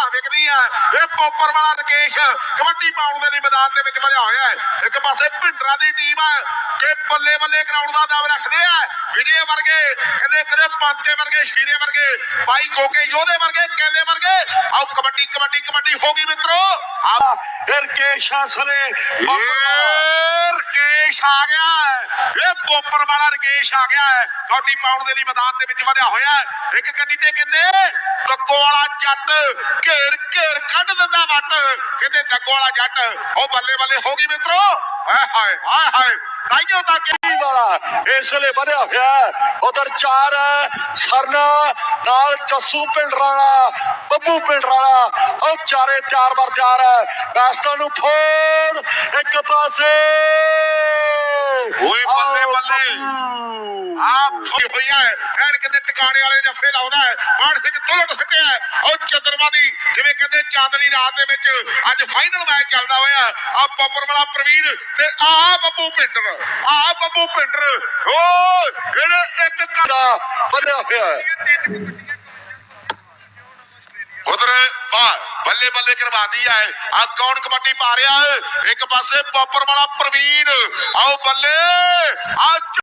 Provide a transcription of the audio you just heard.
ਆ ਵੇਖਦੀ ਆ ਇਹ ਪੋਪਰ ਵਾਲਾ ਰਕੇਸ਼ ਕਬੱਡੀ ਪਾਉਣ ਦੇ ਲਈ ਮੈਦਾਨ ਦੇ ਵਿੱਚ ਵਧਿਆ ਹੋਇਆ ਹੈ। ਇੱਕ ਪਾਸੇ ਭਿੰਡਰਾਂ ਦੀ ਟੀਮ ਹੈ ਕਿ ਬੱਲੇ ਬੱਲੇ ਗਰਾਊਂਡ ਦਾ ਦਾਅ ਰੱਖਦੇ ਆ। ਵਿਜੇ ਵਰਗੇ, ਕਹਿੰਦੇ ਕਦੇ ਪੰਤੇ ਵਰਗੇ, ਸ਼ੀਰੇ ਵਰਗੇ, ਬਾਈ ਗੋਕੇ ਯੋਧੇ ਵਰਗੇ, ਕੈਲੇ ਵਰਗੇ। ਆਓ ਕਬੱਡੀ ਕਬੱਡੀ ਕਬੱਡੀ ਹੋ ਗਈ ਮਿੱਤਰੋ। ਆ ਰਕੇਸ਼ ਹਸਲੇ ਇਹ ਰਕੇਸ਼ ਆ ਗਿਆ। ਹੈ। ਵਾਲਾ ਰਕੇਸ਼ ਆ ਗਿਆ ਹੈ। ਕਬੱਡੀ ਪਾਉਣ ਦੇ ਲਈ ਮੈਦਾਨ ਦੇ ਵਿੱਚ ਵਧਿਆ ਹੋਇਆ ਹੈ। ਇੱਕ ਕੰਨੀ ਤੇ ਕਹਿੰਦੇ ਦੱਗੋ ਵਾਲਾ ਜੱਟ ਘੇਰ ਘੇਰ ਕੱਢ ਦਿੰਦਾ ਵੱਟ। ਕਹਿੰਦੇ ਦੱਗੋ ਵਾਲਾ ਜੱਟ, ਉਹ ਬੱਲੇ ਬੱਲੇ ਹੋ ਗਈ ਮਿੱਤਰੋ। ਹਾਏ ਹਾਏ ਹਾਏ ਹਾਏ। ਤਾਈਓ ਤਾਂ ਕਿ ਵਾਲਾ ਇਸ ਵੇਲੇ ਵਧਿਆ ਹੋਇਆ ਉਧਰ ਚਾਰ ਸਰਨਾ ਨਾਲ ਜੱਸੂ ਪਿੰਡਰਾਲਾ ਬੱਬੂ ਪਿੰਡਰਾਲਾ ਉਹ ਚਾਰੇ ਤਿਆਰ ਬਰ ਤਿਆਰ ਹੈ। ਬੈਸਟਾਂ ਨੂੰ ਫੋੜ ਇੱਕ ਪਾਸੇ। ਓਏ ਬੱਲੇ ਬੱਲੇ। ਆਪ ਹੋਈ ਹੋਈ ਹੈ ਐਨ ਕਹਿੰਦੇ ਟਿਕਾਣੇ ਵਾਲੇ ਜੱਫੇ ਲਾਉਂਦਾ ਹੈ ਮਾਨ ਸਿੰਘ ਤੁਲਟ ਸੱਟਿਆ। ਉਹ ਚੰਦਰਮਾ ਦੀ ਜਿਵੇਂ ਕਹਿੰਦੇ ਚਾਂਦਨੀ ਰਾਤ ਦੇ ਵਿੱਚ ਅੱਜ ਫਾਈਨਲ ਮੈਚ ਚੱਲਦਾ ਹੋਇਆ। ਆ ਪੋਪਰ ਵਾਲਾ ਪ੍ਰਵੀਨ ਤੇ ਆ ਬੱਬੂ ਪਿੰਡਰ। ਆ ਬੱਬੂ ਪਿੰਡਰ। ਓ ਜਿਹੜੇ ਇੱਕ ਕ- ਦਾ ਵਧਿਆ ਹੋਇਆ। ਹੈ ਬੱਲੇ ਬੱਲੇ ਕਰਵਾਦੀ ਹੈ। ਆ ਕੌਣ ਕਬੱਡੀ ਪਾ ਰਿਹਾ ਹੈ? ਇੱਕ ਪਾਸੇ ਪੋਪਰ ਵਾਲਾ ਪ੍ਰਵੀਨ। ਆਓ ਬੱਲੇ। ਆ